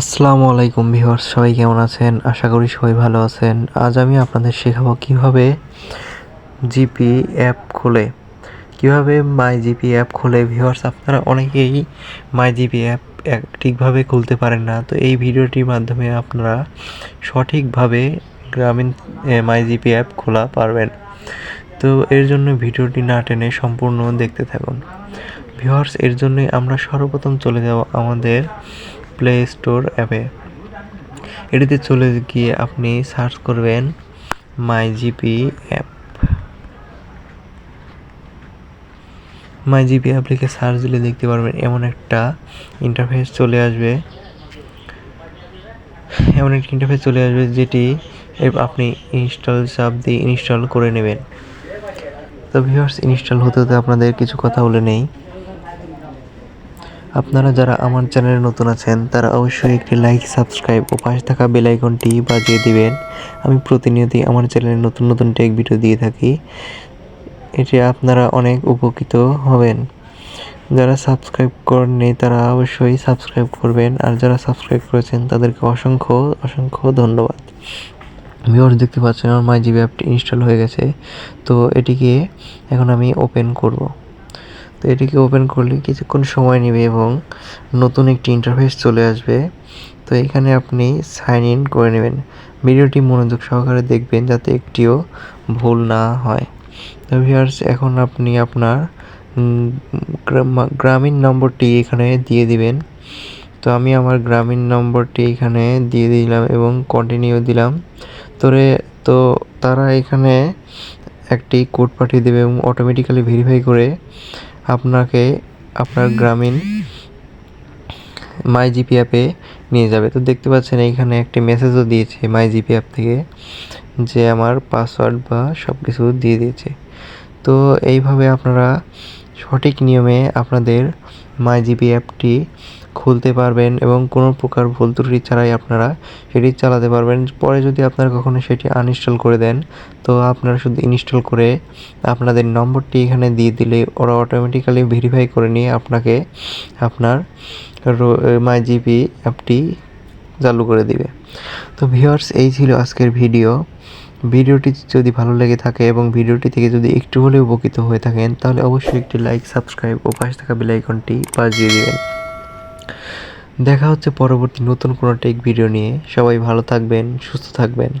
আসসালামু আলাইকুম ভিউয়ার্স, সবাই কেমন আছেন? আশা করি সবাই ভালো আছেন। আজ আমি আপনাদের শেখাবো কীভাবে জিপি অ্যাপ খুলে। কীভাবে মাই জিপি অ্যাপ খুলে? ভিউয়ার্স, আপনারা অনেকেই মাই জিপি অ্যাপ ঠিকভাবে খুলতে পারেন না। তো এই ভিডিওটির মাধ্যমে আপনারা সঠিকভাবে গ্রামীণ মাই জিপি অ্যাপ খোলা পারবেন। তো এর জন্য ভিডিওটি না টেনে সম্পূর্ণ দেখতে থাকুন। ভিউয়ার্স, এর জন্যই আমরা সর্বপ্রথম চলে যাব আমাদের প্লে স্টোর অ্যাপে এটিতে চলে গিয়ে আপনি সার্চ করবেন my GP app my GP app লিখে সার্চ দিলে দেখতে পারবেন এমন একটা ইন্টারফেস চলে আসবে। এমন একটা ইন্টারফেস চলে আসবে যেটি আপনি ইনস্টল চাপ দিয়ে ইনস্টল করে নেবেন। তো ভিউয়ার্স ইনস্টল হতে হতে আপনাদের কিছু কথা বলে নেই। আপনারা যারা আমার চ্যানেলে নতুন আছেন, তারা অবশ্যই একটি লাইক সাবস্ক্রাইব ও পাশে থাকা বেল আইকনটি বাজিয়ে দিবেন। আমি প্রতিনিয়তই আমার চ্যানেলে নতুন নতুন টেক ভিডিও দিয়ে থাকি। এটি আপনারা অনেক উপকৃত হবেন। যারা সাবস্ক্রাইব করেননি, তারা অবশ্যই সাবস্ক্রাইব করবেন। আর যারা সাবস্ক্রাইব করেছেন, তাদেরকে অসংখ্য অসংখ্য ধন্যবাদ। ভিউয়ার্স দেখতে পাচ্ছেন, আমার মাই জিবি অ্যাপটি ইনস্টল হয়ে গেছে। তো এটিকে এখন আমি ওপেন করব। তো এটিকে ওপেন করলে কিছুক্ষণ সময় নেবে এবং নতুন একটি ইন্টারফেস চলে আসবে। তো এখানে আপনি সাইন ইন করে নেবেন। ভিডিওটি মনোযোগ সহকারে দেখবেন যাতে একটিও ভুল না হয়। তো ভিউয়ার্স এখন আপনি আপনার গ্রামীণ নম্বরটি এখানে দিয়ে দিবেন। তো আমি আমার গ্রামীণ নম্বরটি এখানে দিয়ে দিলাম এবং কন্টিনিউ দিলাম। তোরে, তো তারা এখানে একটি কোড পাঠিয়ে দেবে এবং অটোমেটিক্যালি ভেরিফাই করে আপনাকে আপনার গ্রামীণ মাই জিপি অ্যাপে নিয়ে যাবে। তো দেখতে পাচ্ছেন এইখানে একটি মেসেজও দিয়েছে মাই জিপি অ্যাপ থেকে যে আমার পাসওয়ার্ড বা সব কিছু দিয়ে দিয়েছে। তো এইভাবে আপনারা সঠিক নিয়মে আপনাদের মাই জিপি অ্যাপটি খুলতে পারবেন এবং কোনো প্রকার ভুল ত্রুটি ছাড়াই আপনারা সেটি চালাতে পারবেন। পরে যদি আপনারা কখনো সেটি আনইনস্টল করে দেন, তো আপনারা শুধু ইনস্টল করে আপনাদের নম্বরটি এখানে দিয়ে দিলে ওরা অটোমেটিক্যালি ভেরিফাই করে নিয়ে আপনাকে আপনার মাই জিপি অ্যাপটি চালু করে দিবে। তো ভিউয়ার্স এই ছিল আজকের ভিডিও ভিডিওটি যদি ভালো লেগে থাকে এবং ভিডিওটি থেকে যদি একটু হলেও উপকৃত হয়ে থাকেন, তাহলে অবশ্যই একটি লাইক সাবস্ক্রাইব ও পাশে থাকা বেলাইকনটি বাজিয়ে দেবেন। দেখা হচ্ছে পরবর্তী নতুন কোনো টেক ভিডিও নিয়ে। সবাই ভালো থাকবেন, সুস্থ থাকবেন।